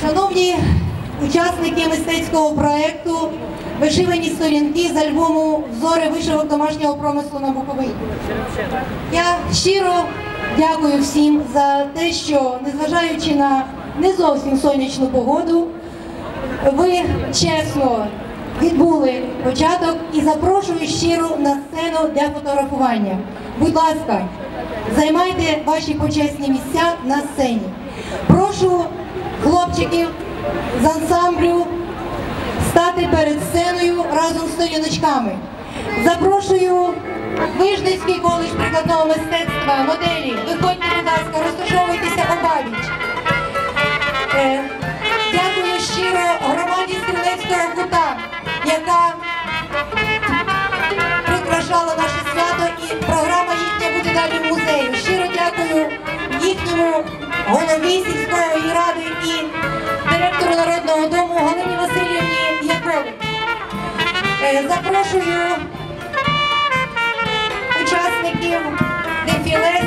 Шановні учасники мистецького проєкту Вишивані сторінки з альбому Взори вишивок домашнього промислу на Буковині. Я щиро дякую всім за те, що незважаючи на не зовсім сонячну погоду, ви чесно відбули початок і запрошую щиро на сцену для фотографування. Будь ласка, займайте ваші почесні місця на сцені. Прошу хлопчиків з ансамблю стати перед сценою разом з сторіночками. Запрошую Вижницький коледж прикладного мистецтва, моделі. Виходьте, будь ласка, розташовуйтеся обабіч. Е, Дякую щиро громаді Стрілецького кута, яка прикрашала наше свято і програма їхня буде далі в музеї. Щиро дякую їхньому голові сільської Запрошую учасників дефіле